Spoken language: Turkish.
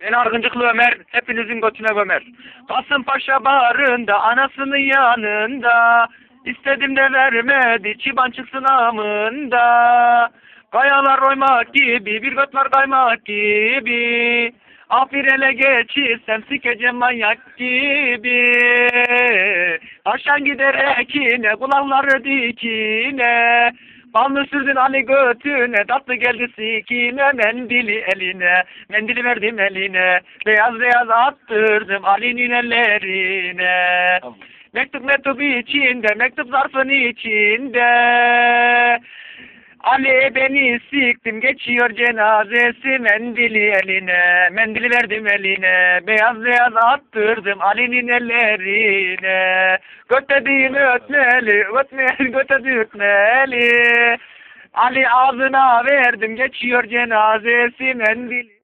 Ben Argıncıklı Ömer, hepinizin götüne gömer. Kasımpaşa barında, anasının yanında. İstedim de vermedi, çiban çıksın amında. Kayalar oymak gibi, bir göt var kaymak gibi. Afir ele geçirsem sikeceğim manyak gibi. Taşan gider ekine, kulakları dikine. Balını sürdün Ali götüne, tatlı geldi sikine, mendili eline, mendili verdim eline, beyaz beyaz attırdım Ali'nin ellerine. Mektup mektup içinde, mektup zarfın içinde. Ali beni siktim, geçiyor cenazesi, mendili eline, mendili verdim eline, beyaz beyaz attırdım Ali'nin ellerine. Götediğini ötmeli, ötmeli, götedi ötmeli. Ali ağzına verdim, geçiyor cenazesi, mendili.